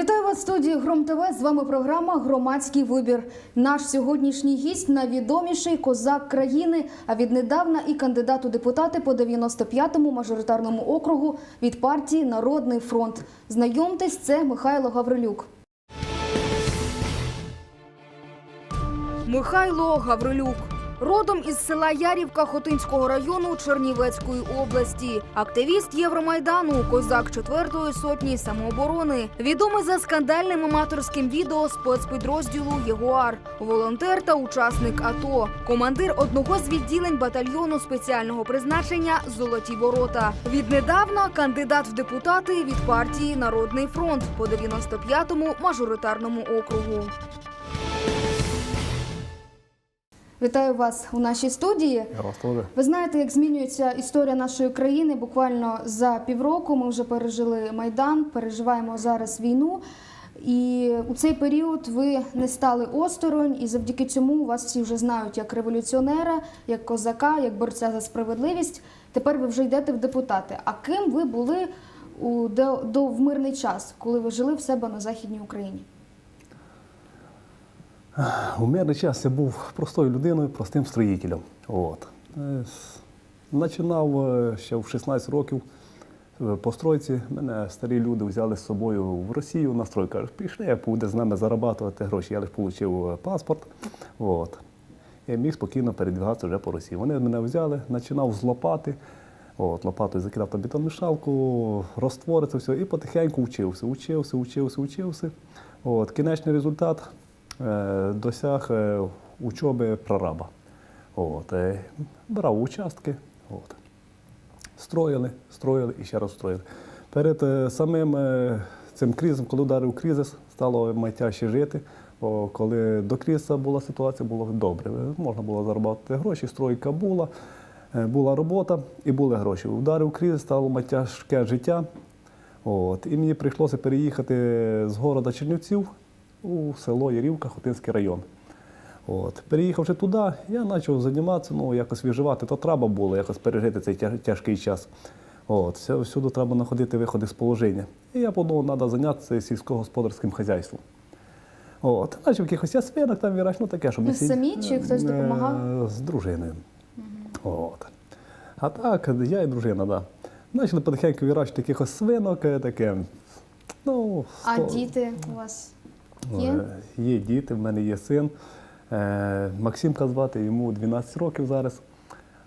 Вітаю вас в студії Гром ТВ. З вами програма Громадський вибір. Наш сьогоднішній гість найвідоміший козак країни, а віднедавна і кандидат у депутати по 95-му мажоритарному округу від партії Народний фронт. Знайомтесь, це Михайло Гаврилюк. Михайло Гаврилюк. Родом із села Ярівка Хотинського району Чернівецької області. Активіст Євромайдану, козак четвертої сотні самооборони. Відомий за скандальним аматорським відео спецпідрозділу Єгуар. Волонтер та учасник АТО. Командир одного з відділень батальйону спеціального призначення Золоті ворота. Віднедавна кандидат в депутати від партії Народний фронт по 95-му мажоритарному округу. Вітаю вас у нашій студії. Я вас теж. Ви знаєте, як змінюється історія нашої країни. Буквально за півроку ми вже пережили майдан, переживаємо зараз війну. І у цей період ви не стали осторонь, і завдяки цьому вас всі вже знають як революціонера, як козака, як борця за справедливість. Тепер ви вже йдете в депутати. А ким ви були у до, до в мирний час, коли ви жили в себе на західній Україні? У мирний час я був простою людиною, простим строїтелем. От. Е, с- Починав е, ще в 16 років е, по стройці. Мене старі люди взяли з собою в Росію на строй. Кажуть, пішли, буде з нами зарабатувати гроші. Я лише отримав паспорт. От. Я міг спокійно передвігатися вже по Росії. Вони мене взяли, починав з лопати. От, лопатою закидав там бетонмішалку, розтвори все, і потихеньку вчився, учився, учився, учився. От, кінечний результат е, досяг е, учоби прораба. От, е, брав участки, от. строїли, строїли і ще раз строїли. Перед е, самим е, цим кризом, коли ударив кризис, стало майтяжче жити. Бо коли до кризису була ситуація, було добре. Можна було заробляти гроші, стройка була, е, була робота і були гроші. Ударив кризис, стало тяжке життя. От. І мені прийшлося переїхати з города Чернівців у село Ярівка, Хотинський район. От. Переїхавши туди, я почав займатися, ну, якось виживати, то треба було якось пережити цей тяжкий час. От. Всюди треба знаходити виходи з положення. І я подумав, треба зайнятися сільськогосподарським хазяйством. От. Начав якихось я свинок там віраш, ну таке, щоб Ви самі чи хтось Е, допомагав? З дружиною. От. А так, я і дружина, так. Да. Почали потихеньку вирощувати якихось свинок, е, таке. Ну, А діти у вас є? Е, Є діти, в мене є син. Е, Максимка звати, йому 12 років зараз.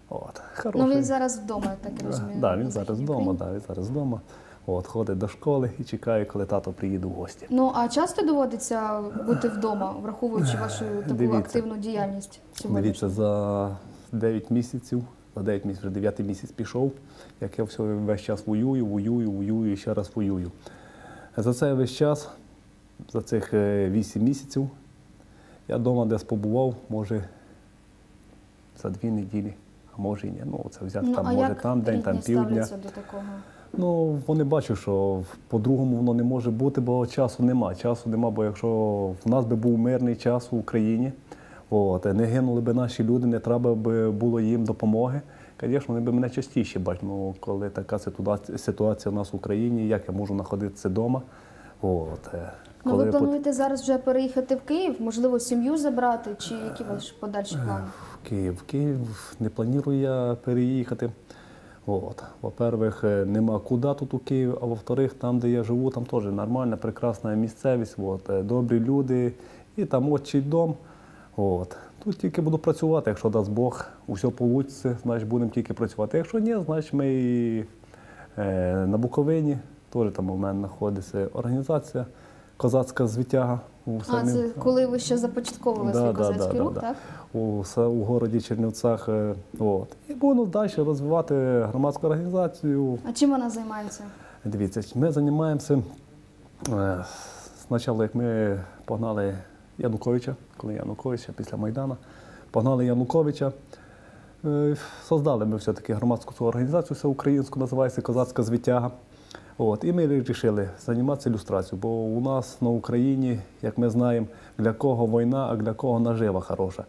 От, Ну він зараз вдома, я так розумію. да, він зараз вдома, да, він зараз вдома. От, ходить до школи і чекає, коли тато приїде в гості. Ну а часто доводиться бути вдома, враховуючи вашу таку Дивіться. активну діяльність сьогодні? Дивіться, за 9 місяців, за 9 місяців, вже 9 місяць пішов, як я все весь час воюю, воюю, воюю і ще раз воюю. За цей весь час, за цих 8 місяців, я вдома десь побував, може, за дві неділі, а може і ні. Ну, це взяти Ну, там, а може як там день, там півдня. до такого? Ну, вони бачать, що по-другому воно не може бути, бо часу нема. Часу нема, бо якщо в нас би був мирний час в Україні, от, не гинули б наші люди, не треба би було їм допомоги. Звісно, вони б мене частіше бачать, ну, коли така ситуація, ситуація у нас в Україні, як я можу знаходитися вдома. От, е, Ну ви пот- плануєте зараз вже переїхати в Київ, можливо, сім'ю забрати, чи які ваші подальші плани? В Київ. В Київ не планую я переїхати. От. Во-первых, е, нема куди тут у Київ, а во-вторых, там, де я живу, там теж нормальна, прекрасна місцевість, от. е, добрі люди, і там отчий дом. От. Тут тільки буду працювати, якщо дасть Бог, усе вийде, значить будемо тільки працювати. Якщо ні, значить ми і, е, на Буковині, теж там у мене знаходиться організація козацька звитяга. у А самім- це коли ви ще започатковували Да, свій да, козацький да, рух, да, да. так? у, у городі Чернівцях. е, От. І буду далі розвивати громадську організацію. А чим вона займається? Дивіться, ми займаємося е, спочатку, як ми погнали Януковича, коли Януковича після Майдана, погнали Януковича. Е, Создали ми все-таки громадську організацію всеукраїнську, називається Козацька звитяга. От, і ми вирішили займатися ілюстрацією, бо у нас на Україні, як ми знаємо, для кого війна, а для кого нажива хороша.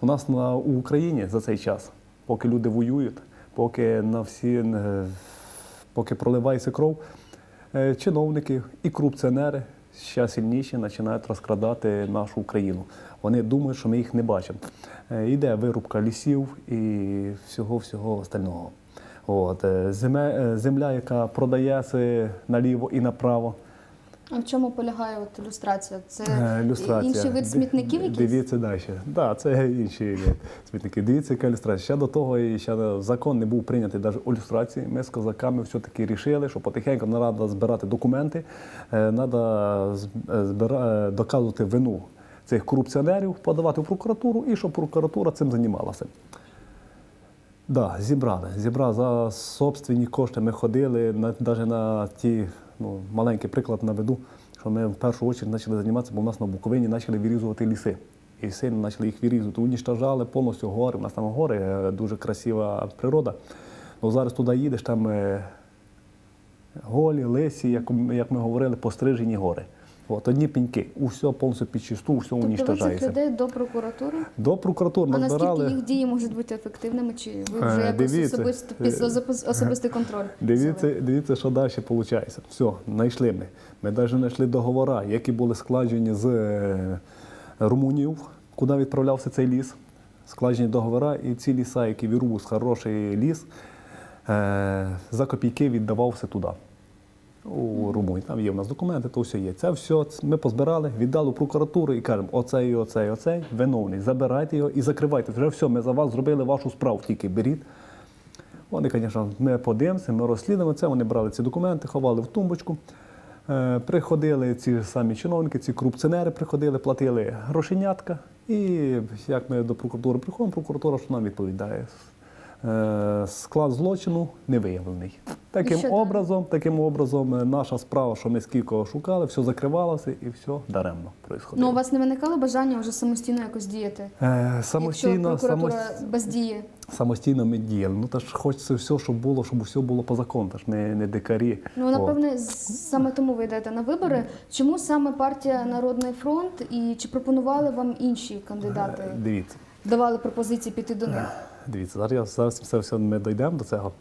У нас на у Україні за цей час, поки люди воюють, поки на всі е, поки проливається кров, е, чиновники і корупціонери ще сильніші починають розкрадати нашу Україну. Вони думають, що ми їх не бачимо. Е, Йде вирубка лісів і всього-всього остального. От, е, земе- е, земля, яка продається наліво і направо. А в чому полягає от ілюстрація? Це Е, Ілюстрація. інший вид смітників якийсь? Дивіться далі. Да, це інші вид смітники. Дивіться, яка ілюстрація. Ще до того і ще закон не був прийнятий навіть у ілюстрації. Ми з козаками все-таки рішили, що потихеньку треба збирати документи, треба доказувати вину цих корупціонерів, подавати в прокуратуру і щоб прокуратура цим займалася. Да, зібрали. Зібрали за собственні кошти. Ми ходили навіть на ті, ну, маленький приклад наведу, що ми в першу чергу почали займатися, бо в нас на Буковині почали вирізувати ліси. І сильно почали їх вирізувати. Уніштажали повністю гори. У нас там гори, е, дуже красива природа. Ну, зараз туди їдеш, там е, голі, лисі, як, як ми говорили, пострижені гори. От, одні пеньки, усе повністю під чисту, все Тобто ви цих людей до прокуратури? До прокуратури А назбирали. наскільки їх дії можуть бути ефективними? Чи ви Е, вже якось дивіться. особисто під Е, особис- особистий контроль? Дивіться, взяли? дивіться, що далі виходить. Все, знайшли ми. Ми навіть знайшли договори, які були складені з е, Румунією, куди відправлявся цей ліс. Складені договори, і ці ліса, які вірубус, хороший ліс, е, за копійки віддавався туди. У Румунії. Там є в нас документи, то все є. Це все ми позбирали, віддали прокуратуру і кажемо, оцей, оцей, оцей, виновний, забирайте його і закривайте. Вже все, ми за вас зробили вашу справу, тільки беріть. Вони, звісно, ми подивимося, ми розслідуємо це. Вони брали ці документи, ховали в тумбочку. Е, Приходили ці самі чиновники, ці корупціонери приходили, платили грошенятка. І як ми до прокуратури приходимо, прокуратура що нам відповідає. Е, Склад злочину не виявлений. Таким що образом, таким образом, е, наша справа, що ми скільки шукали, все закривалося і все даремно Ну, у вас не виникало бажання вже самостійно якось діяти? Е, Самостійно, Якщо прокуратура самостійно. бездіє. Самостійно ми діяли. Ну та ж хочеться все, щоб було, щоб все було по закону. Та ж ми не дикарі. Ну, напевне, саме тому ви йдете на вибори. Чому саме партія Народний фронт і чи пропонували вам інші кандидати? Е, Дивіться, Давали пропозиції піти до них? Дивіться, зараз, я- зараз все, все ми дійдемо до цього.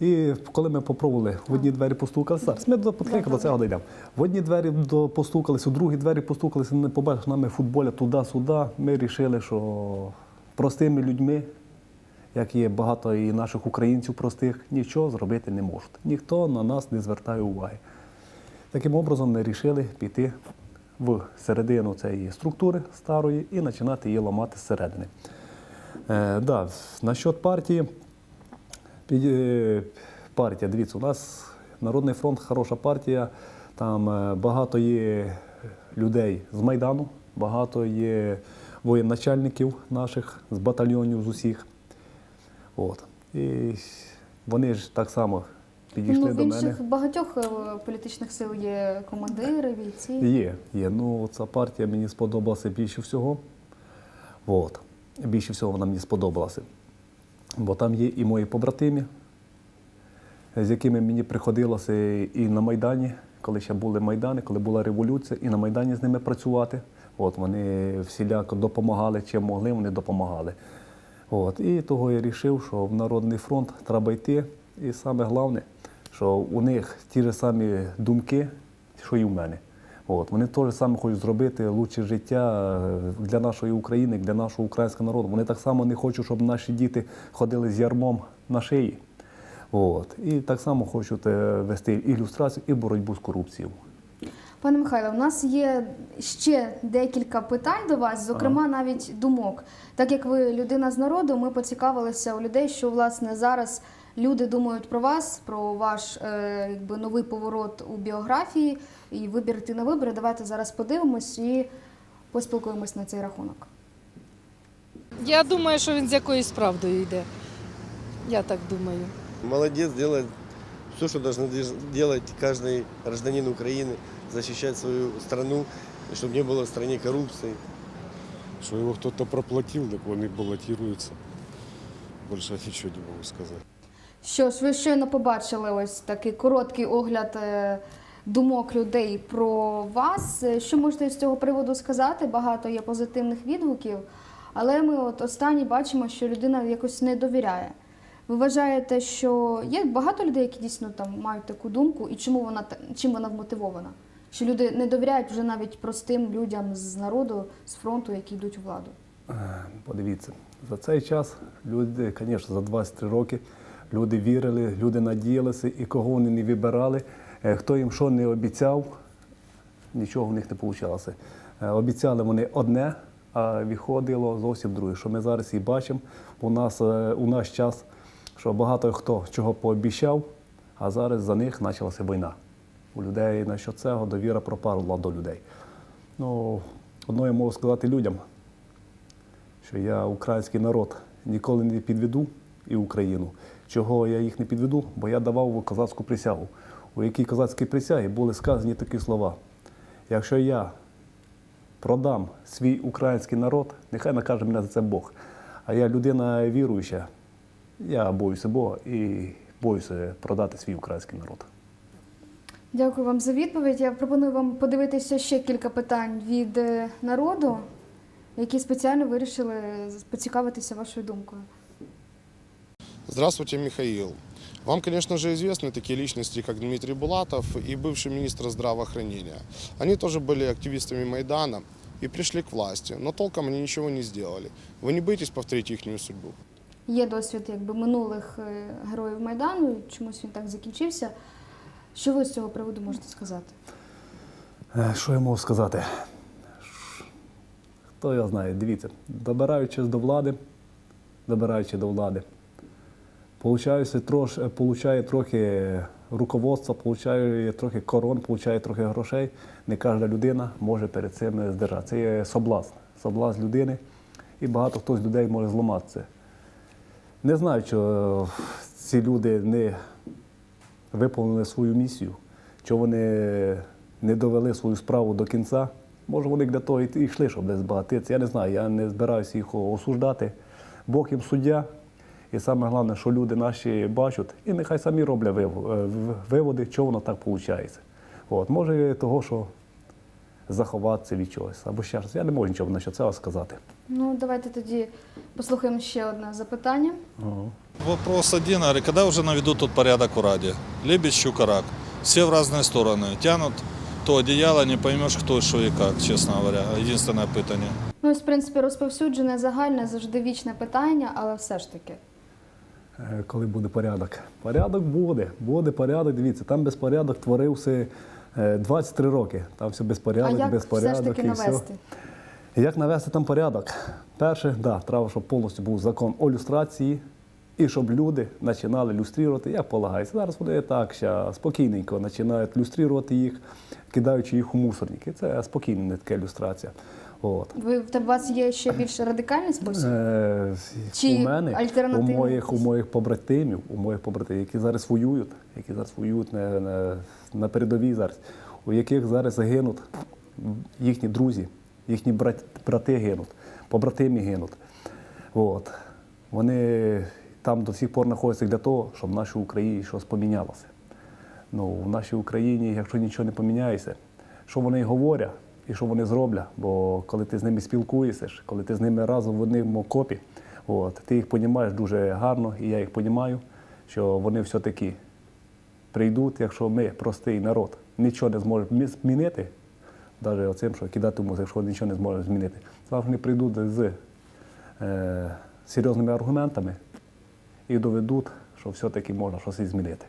І коли ми попробували в одні двері постукали, зараз ми до потихеньку до цього дійдемо. В одні двері постукалися, у другі двері постукалися, не побачили нами футболя туди-сюди. Ми вирішили, що простими людьми, як є багато і наших українців простих, нічого зробити не можуть. Ніхто на нас не звертає уваги. Таким образом, ми вирішили піти в середину цієї структури старої і починати її ламати зсередини. Е, да, насчет партії. Е, Партія, дивіться, у нас Народний фронт хороша партія. Там е, багато є людей з Майдану, багато є воєначальників наших з батальйонів з усіх. От. І вони ж так само підійшли ну, до мене. інших багатьох е, політичних сил є командири, бійці. Є, є. Ну, ця партія мені сподобалася більше всього. От. Більше всього вона мені сподобалася. Бо там є і мої побратимі, з якими мені приходилося і на Майдані, коли ще були Майдани, коли була революція, і на Майдані з ними працювати. От, вони всіляко допомагали, чим могли, вони допомагали. От, і того я вирішив, що в Народний фронт треба йти. І саме головне, що у них ті ж самі думки, що і в мене. От, вони теж саме хочуть зробити лучше життя е, для нашої України, для нашого українського народу. Вони так само не хочуть, щоб наші діти ходили з ярмом на шиї. От. І так само хочуть е, вести ілюстрацію і боротьбу з корупцією. Пане Михайло, у нас є ще декілька питань до вас, зокрема навіть думок. Так як ви людина з народу, ми поцікавилися у людей, що власне зараз люди думають про вас, про ваш е, якби новий поворот у біографії і вибір йти на вибори. Давайте зараз подивимось і поспілкуємось на цей рахунок. Я думаю, що він з якоюсь правдою йде. Я так думаю. Молодец, делает все, должен дел- делать каждый гражданин Украины, защищать свою страну, чтобы не было в стране коррупции. Что его кто-то проплатил, так он и баллотируется. Больше ничего не могу сказать. Що ж, ви щойно побачили ось такий короткий огляд е, думок людей про вас. Е, Що можете з цього приводу сказати? Багато є позитивних відгуків, але ми от останні бачимо, що людина якось не довіряє. Ви вважаєте, що є багато людей, які дійсно там мають таку думку, і чому вона та- чим вона вмотивована? Що люди не довіряють вже навіть простим людям з народу, з фронту, які йдуть у владу. Е, Подивіться, за цей час люди, звісно, за 23 роки люди вірили, люди надіялися, і кого вони не вибирали, е, хто їм що не обіцяв, нічого в них не вийшло. Обіцяли вони одне, а виходило зовсім друге. Що ми зараз і бачимо у нас е, у наш час, що багато хто чого пообіцяв, а зараз за них почалася війна. У людей на що цього довіра пропала до людей. Ну, одно я можу сказати людям, що я український народ ніколи не підведу і Україну. Чого я їх не підведу? Бо я давав козацьку присягу, у якій козацькій присягі були сказані такі слова. Якщо я продам свій український народ, нехай накаже мене за це Бог. А я людина віруюча, я боюся Бога і боюся продати свій український народ. Дякую вам за відповідь. Я пропоную вам подивитися ще кілька питань від е, народу, які спеціально вирішили поцікавитися вашою думкою. Здравствуйте, Михаил. Вам, конечно же, известны такие личности, как Дмитрий Булатов и бывший министр здравоохранения. Они тоже были активистами Майдана и пришли к власти, но толком они ничего не сделали. Вы не боитесь повторить их судьбу? Є досвід якби минулих е, героїв Майдану, і чомусь він так закінчився. Що ви з цього приводу можете сказати? Е, Що я можу сказати? Хто його знає? Дивіться, добираючись до влади, добираючи до влади, трош, е, получає трохи руководства, получає трохи корон, получає трохи грошей. Не кожна людина може перед цим здержати. Це є соблазн. Соблазн людини, і багато хто з людей може зламатися. Не знаю, що ці люди не виповнили свою місію, що вони не довели свою справу до кінця. Може, вони для того і йшли, щоб десь збагатитися. Я не знаю, я не збираюся їх осуждати. Бог їм суддя. І саме головне, що люди наші бачать, і нехай самі роблять е, виводи, чого воно так виходить. От, може, того, що заховатися від чогось. Або ще раз. Я не можу нічого на цього сказати. Ну, давайте тоді послухаємо ще одне запитання. Вопрос один, говорю, когда уже наведут тут порядок в Раде? Лебедь, щука, рак. Все в разные стороны. Тянут то одеяло, не поймешь, кто, что и как, честно говоря. Единственное питание. Ну, ось, в принципі, розповсюджене загальне завжди вічне питання, але все ж таки. Е, коли буде порядок. Порядок буде, буде порядок. Дивіться, там безпорядок творився е, 23 роки. Там все А безпорядок, як все ж таки і все. Як навести там порядок? Перше, да, треба, щоб повністю був закон о люстрації, і щоб люди починали люструвати, як полагається. Зараз вони так ще спокійненько починають люструвати їх, кидаючи їх у мусорники. Це спокійна не така люстрація. От. Ви в у вас є ще більш радикальний спосіб? Е, Чи у мене, у моїх, у моїх побратимів, у моїх побратимів, які зараз воюють, які зараз воюють на, на, на передовій зараз, у яких зараз загинуть їхні друзі, їхні брат, брати гинуть, побратимі гинуть. От. Вони там до сих пор знаходяться для того, щоб в нашій Україні щось помінялося. Ну, в нашій Україні, якщо нічого не поміняється, що вони говорять і що вони зроблять, бо коли ти з ними спілкуєшся, коли ти з ними разом в одному окопі, от, ти їх розумієш дуже гарно, і я їх розумію, що вони все-таки прийдуть, якщо ми, простий народ, нічого не зможемо змінити, навіть оцим, що кидати музик, якщо нічого не зможемо змінити, вони прийдуть з е, серйозними аргументами і доведуть, що все-таки можна щось і змінити.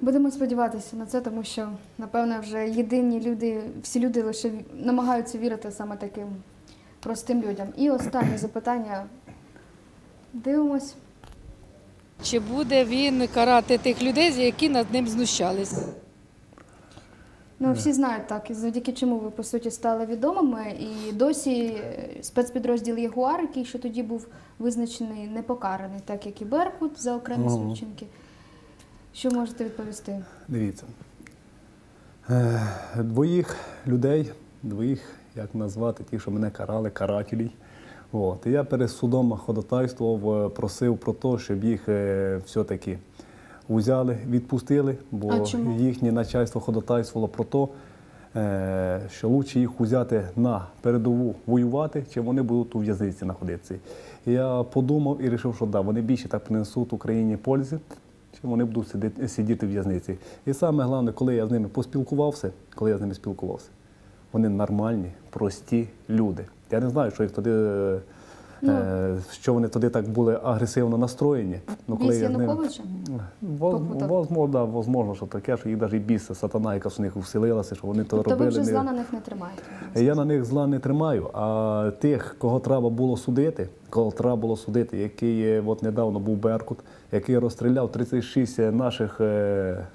Будемо сподіватися на це, тому що, напевно, вже єдині люди, всі люди лише намагаються вірити саме таким простим людям. І останнє запитання. Дивимось. Чи буде він карати тих людей, які над ним знущались? Ну, всі знають так, і завдяки чому ви по суті стали відомими. І досі е, спецпідрозділ Ягуар, який ще тоді був визначений непокараний, так як і Беркут за окремі Ага. свої вчинки. Що можете відповісти? Дивіться. Е, Двоїх людей, двоїх, як назвати, ті, що мене карали, карателів. От. І я перед судом ходатайствував, е, просив про те, щоб їх все-таки взяли, відпустили, бо їхнє начальство ходатайствувало про те, е, що краще їх взяти на передову воювати, чи вони будуть у в'язниці знаходитися. Я подумав і вирішив, що да, вони більше так принесуть Україні пользи, чим вони будуть сидіти, сидіти в в'язниці. І саме головне, коли я з ними поспілкувався, коли я з ними спілкувався, вони нормальні, прості люди. Я не знаю, що їх туди. Е, що вони туди так були агресивно настроєні. Ну, Біс з ними- Януковича? Возможно, возможно, що таке, що їх навіть біс, сатана, яка в них вселилася, що вони то Тобто ви вже зла на них не тримаєте? я на них зла не тримаю, а тих, кого треба було судити, кого треба було судити, який от недавно був Беркут, який розстріляв 36 наших е,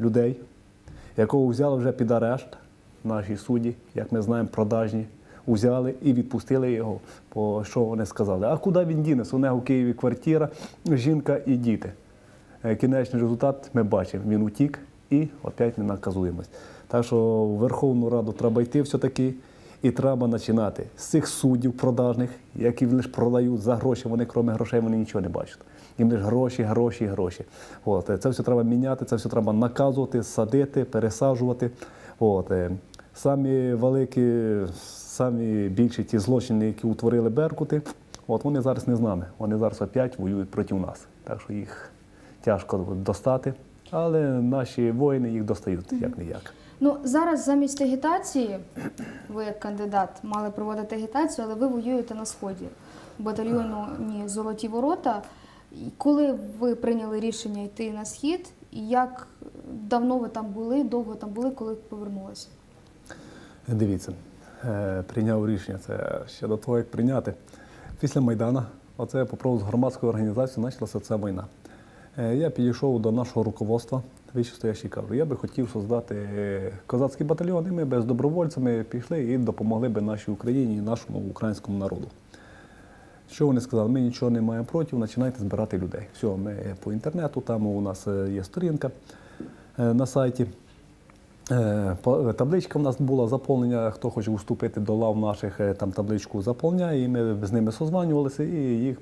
людей, якого взяли вже під арешт, наші судді, як ми знаємо, продажні, взяли і відпустили його. По що вони сказали? А куди він дінеться? У нього в Києві квартира, жінка і діти. Е, Кінечний результат ми бачимо. Він утік і опять ми наказуємось. Так що в Верховну Раду треба йти все-таки. І треба починати з цих суддів продажних, які лише продають за гроші, вони крім грошей вони нічого не бачать. Їм лише гроші, гроші, гроші. От, е, це все треба міняти, це все треба наказувати, садити, пересаджувати. От, е, самі великі, самі більші ті злочини, які утворили Беркути, от вони зараз не з нами. Вони зараз опять воюють проти нас. Так що їх тяжко достати. Але наші воїни їх достають як не як. Ну зараз замість агітації, ви як кандидат мали проводити агітацію, але ви воюєте на сході в батальйоні Золоті ворота. Коли ви прийняли рішення йти на схід, і як давно ви там були, довго там були, коли повернулися? Дивіться, прийняв рішення це ще до того, як прийняти. Після Майдана, оце по проводу громадської організації, почалася ця війна. Е, Я підійшов до нашого руководства, вищестоящий кажу, я би хотів создати е, козацький батальйон, і ми без добровольцями пішли і допомогли би нашій Україні і нашому українському народу. Що вони сказали? Ми нічого не маємо проти, починайте збирати людей. Все, ми по інтернету, там у нас е, є сторінка е, на сайті. Е, по- Табличка в нас була заповнення, хто хоче вступити до лав наших, е, там табличку заповняє, і ми з ними созванювалися і їх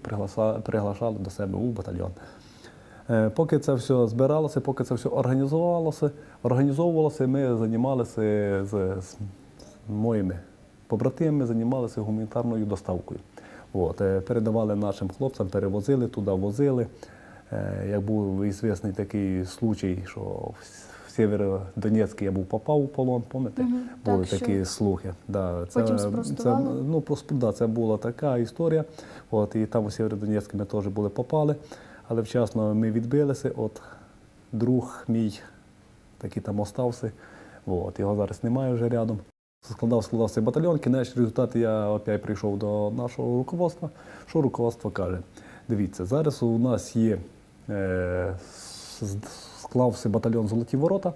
приглашали до себе у батальйон. Е, Поки це все збиралося, поки це все організовувалося, організовувалося, ми займалися з, з моїми побратимами, займалися гуманітарною доставкою. От, е, передавали нашим хлопцям, перевозили туди, возили. Е, Як був ізвісний такий случай, що Сєвєродонецьк я був попав у полон, пам'ятаєте? Мгм, Були так, такі що? слухи. Да, це, Потім це, ну, просто, да, це була така історія. От, і там у Сєвєродонецьк ми теж були попали, але вчасно ми відбилися. От друг мій такий там остався. От, його зараз немає вже рядом. Складав, складав цей батальйон. Кінечний результат я опять прийшов до нашого руководства. Що руководство каже? Дивіться, зараз у нас є е, склався батальйон Золоті ворота.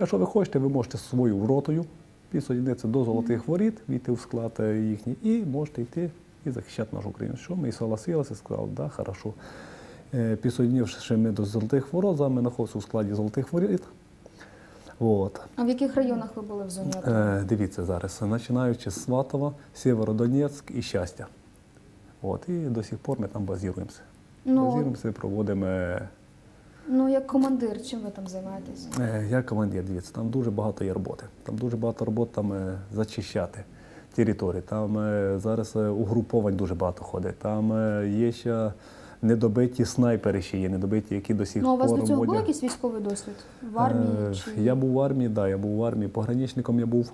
Якщо ви хочете, ви можете з своєю ротою підсоєднитися до золотих воріт, війти в склад е, їхній, і можете йти і захищати нашу Україну. Що ми і согласилися, сказали, да, хорошо. Е, Підсоєднивши ми до золотих ворот, зараз ми знаходимося у складі золотих воріт. От. А в яких районах ви були в зоні Е, дивіться зараз, починаючи з Сватова, Сєвєродонецьк і Щастя. От, і до сих пор ми там базуємося. Ну, Базуємося, проводимо. Ну як командир, чим ви там займаєтесь? Е, Я командир, дивіться, там дуже багато є роботи. Там дуже багато роботи там е, зачищати території. Там е, зараз угруповань дуже багато ходить. Там є ще недобиті снайпери ще є, недобиті, які до сих Ну, а у вас пор до цього був якийсь військовий досвід? В армії? Е, Чи... Я був в армії, да, я був в армії, пограничником я був.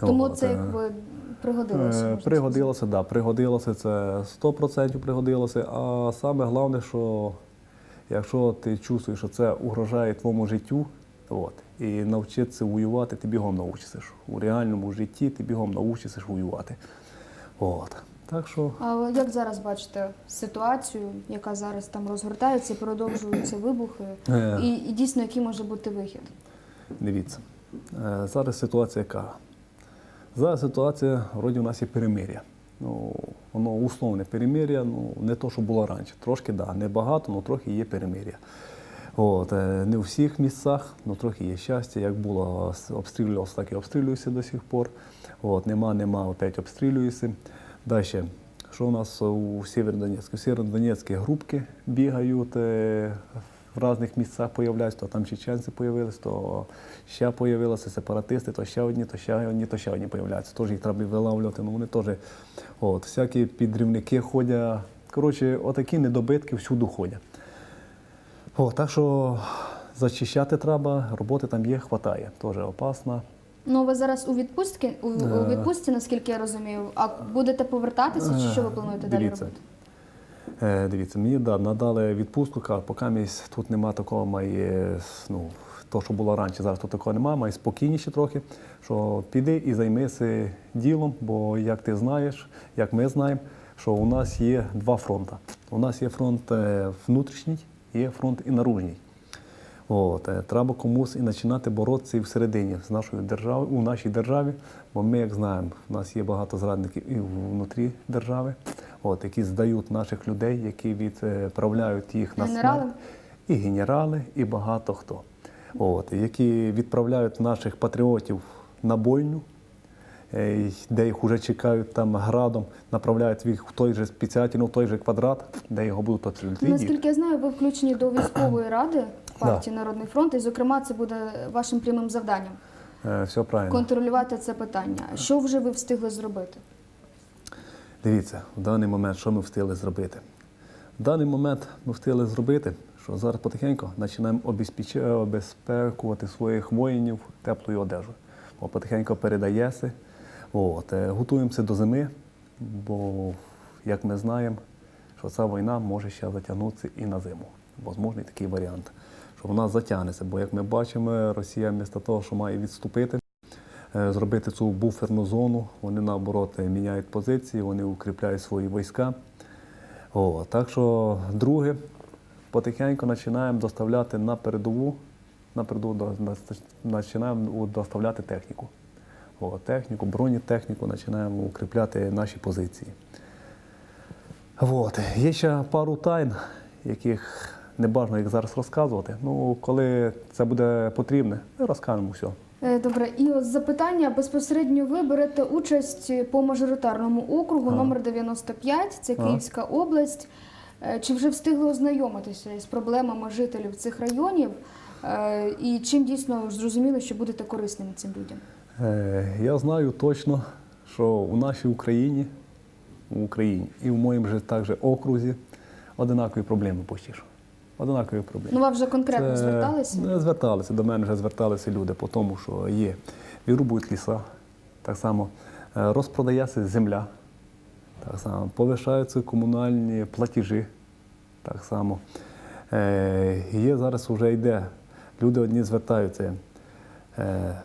Тому От, це як ви пригодилося? Пригодилося, так, да, пригодилося, це 100% пригодилося. А саме головне, що якщо ти чувствуєш, що це угрожає твоєму життю, от, і навчитися воювати, ти бігом навчишся. У реальному житті ти бігом навчишся воювати. От. Так що А як зараз бачите ситуацію, яка зараз там розгортається, продовжуються вибухи, Е. і, і дійсно який може бути вихід? Дивіться, е, зараз ситуація яка? Зараз ситуація, вроді у нас є перемир'я. Ну, воно условне перемир'я, ну не то, що було раніше. Трошки, да, не багато, але трохи є перемир'я. От, е, не у всіх місцях, але трохи є щастя. Як було обстрілювалося, так і обстрілюється до сих пор. От, нема, нема, опять обстрілюється. Далі, що у нас у Сєвєродонецьку? В Сєвєродонецьку групки бігають, е, в різних місцях появляються, то там чеченці появились, то ще появилися сепаратисти, то ще одні, то ще одні, то ще одні появляються. Теж їх треба вилавлювати. Ну вони теж от, всякі підрівники ходять. Коротше, отакі недобитки всюди ходять. О, так що зачищати треба, роботи там є, хватає. Теж опасно. Ну ви зараз у відпустці, у, у відпустці, наскільки я розумію. А будете повертатися, чи що ви плануєте далі робити? Е, дивіться, мені да, надали відпустку, кажуть, поки місяць тут нема такого, має, ну, то, що було раніше, зараз тут такого немає, має спокійніше трохи, що піди і займися ділом, бо як ти знаєш, як ми знаємо, що у нас є два фронти. У нас є фронт е, внутрішній, є фронт і наружній. От, е, треба комусь і починати боротися всередині з нашої держави, у нашій державі, бо ми, як знаємо, у нас є багато зрадників і внутрі держави, от, які здають наших людей, які відправляють їх на Генерали? смерть. І генерали, і багато хто. От, які відправляють наших патріотів на бойню, е, де їх вже чекають там градом, направляють їх в той же спеціально, в той же квадрат, де його будуть обстрілювати. Наскільки я знаю, ви включені до військової ради партії Народний фронт, і зокрема це буде вашим прямим завданням Е, Все правильно. контролювати це питання. Що вже ви встигли зробити? Дивіться, в даний момент, що ми встигли зробити? В даний момент ми встигли зробити, що зараз потихеньку починаємо обезпіч- обезпекувати своїх воїнів теплою одежею. Бо потихеньку передається. От, е, готуємося до зими, бо, як ми знаємо, що ця війна може ще затягнутися і на зиму. Можливий такий варіант, що вона затягнеться. Бо, як ми бачимо, Росія вмісто того, що має відступити, е, зробити цю буферну зону. Вони наоборот е, міняють позиції, вони укріпляють свої війська. О, так що, друге, потихеньку починаємо доставляти на передову, на передову починаємо доставляти техніку. О, техніку, бронетехніку, починаємо укріпляти наші позиції. От. Є ще пару тайн, яких не бажано їх зараз розказувати. Ну, коли це буде потрібно, ми розкажемо все. Е, Добре, і ось запитання безпосередньо ви берете участь по мажоритарному округу Ага. номер 95, це Ага. Київська область. Е, Чи вже встигли ознайомитися із проблемами жителів цих районів? Е, І чим дійсно зрозуміли, що будете корисними цим людям? Е, Я знаю точно, що у нашій Україні, в Україні і в моєму же також окрузі одинакові проблеми почти що. Одинакові проблеми. Ну, ви вже конкретно Це- зверталися? Зверталися. До мене вже зверталися люди по тому, що є. Вирубують ліса, так само е, розпродається земля, так само повишаються комунальні платежі. Так само. Е, Є зараз вже йде. Люди одні звертаються. Е,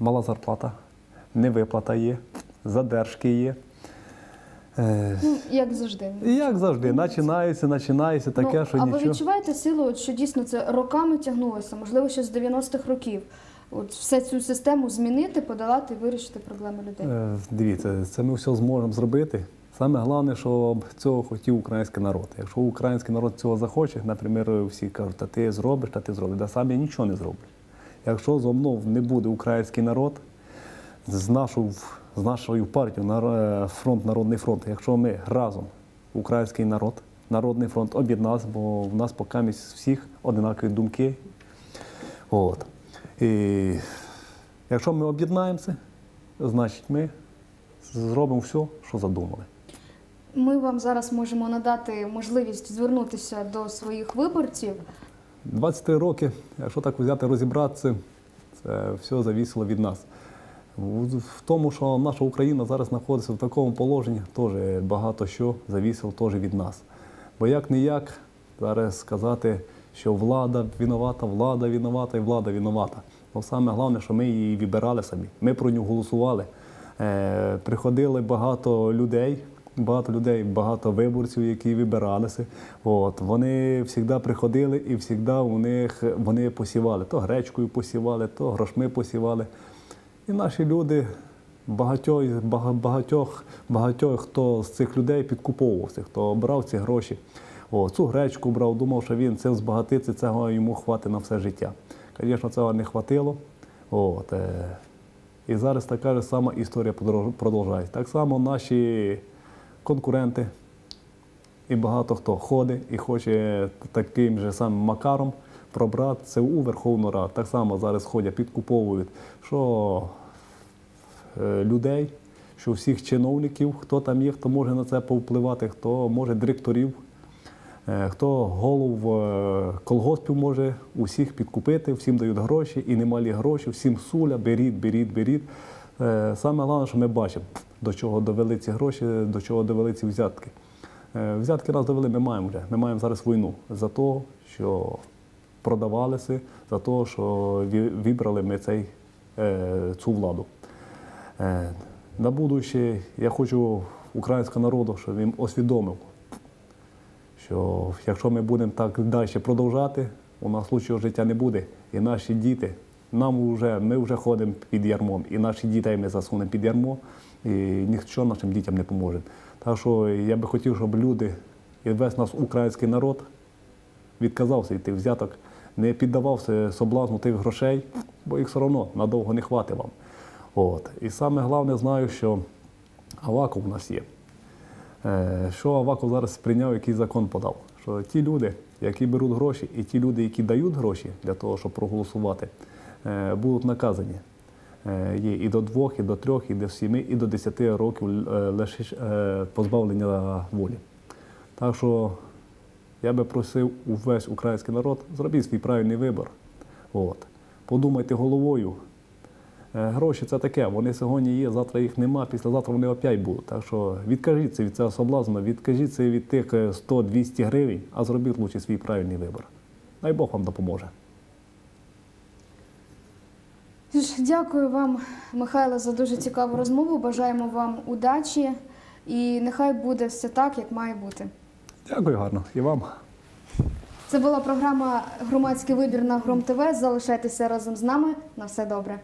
Мала зарплата, невиплата є, задержки є. Е, Ну, як завжди. Як завжди, починається, починається таке, ну, що а нічого. ви відчуваєте силу, от, що дійсно це роками тягнулося, можливо, ще з 90-х років? От все цю систему змінити, подолати і вирішити проблеми людей. Е, Дивіться, це ми все зможемо зробити. Саме головне, щоб цього хотів український народ. Якщо український народ цього захоче, наприклад, всі кажуть, та ти зробиш, та ти зробиш. Да сам я нічого не зроблю. Якщо зо мною не буде український народ, з нашою, з нашою партією нар- е, фронт, Народний фронт, якщо ми разом, український народ, Народний фронт об'єднався, бо в нас поки всіх одинакові думки. От. І якщо ми об'єднаємося, значить ми зробимо все, що задумали. Ми вам зараз можемо надати можливість звернутися до своїх виборців. 23 роки, якщо так взяти, розібратися, це все завісило від нас. В тому, що наша Україна зараз знаходиться в такому положенні, теж багато що завісило теж від нас. Бо як не як зараз сказати, що влада винувата, влада винувата і влада винувата. Ну, саме головне, що ми її вибирали самі. Ми про нього голосували. Е, приходили багато людей, багато людей, багато виборців, які вибиралися. От, вони завжди приходили і завжди у них вони посівали. То гречкою посівали, то грошми посівали. І наші люди, багатьох, багатьох, багатьох хто з цих людей підкуповувався, хто брав ці гроші. О, цю гречку брав, думав, що він цим збагатиться, цього йому хватить на все життя. Звісно, цього не хватило. От, е, і зараз така ж сама історія продовжується. Так само наші конкуренти і багато хто ходить і хоче таким же самим макаром пробратися у Верховну Раду. Так само зараз ходять, підкуповують, що е, людей, що всіх чиновників, хто там є, хто може на це повпливати, хто може директорів Е, Хто голов е, колгоспів може усіх підкупити, всім дають гроші і немалі гроші, всім суля, беріть, беріть, беріть. Саме головне, що ми бачимо, до чого довели ці гроші, до чого довели ці взятки. Взятки нас довели, ми маємо вже. Ми маємо зараз війну за те, що продавалися, за те, що вибрали ми цей, е, цю владу. Е, На будуще я хочу українського народу, щоб він освідомив, що якщо ми будемо так далі продовжати, у нас лучшого життя не буде. І наші діти, нам вже, ми вже ходимо під ярмом, і наші дітей ми засунемо під ярмо, і ніщо нашим дітям не поможе. Так що я би хотів, щоб люди і весь наш український народ відказався від тих взяток, не піддавався соблазну тих грошей, бо їх все одно надовго не хватить вам. От. І саме головне знаю, що Аваков у нас є. Е, Що Аваков зараз прийняв, який закон подав? Що ті люди, які беруть гроші, і ті люди, які дають гроші для того, щоб проголосувати, е, будуть наказані. Е, Є і до двох, і до трьох, і до сіми, і до десяти років позбавлення волі. Так що я би просив увесь український народ, зробіть свій правильний вибір. От. Подумайте головою. Е, Гроші це таке, вони сьогодні є, завтра їх нема, післязавтра вони опять будуть. Так що відкажіться від цього соблазну, відкажіться від тих е, 100-200 гривень, а зробіть лучше свій правильний вибір. Дай Бог вам допоможе. Дякую вам, Михайло, за дуже цікаву розмову. Бажаємо вам удачі і нехай буде все так, як має бути. Дякую гарно. І вам. Це була програма Громадський вибір на Гром ТВ. Залишайтеся разом з нами. На все добре.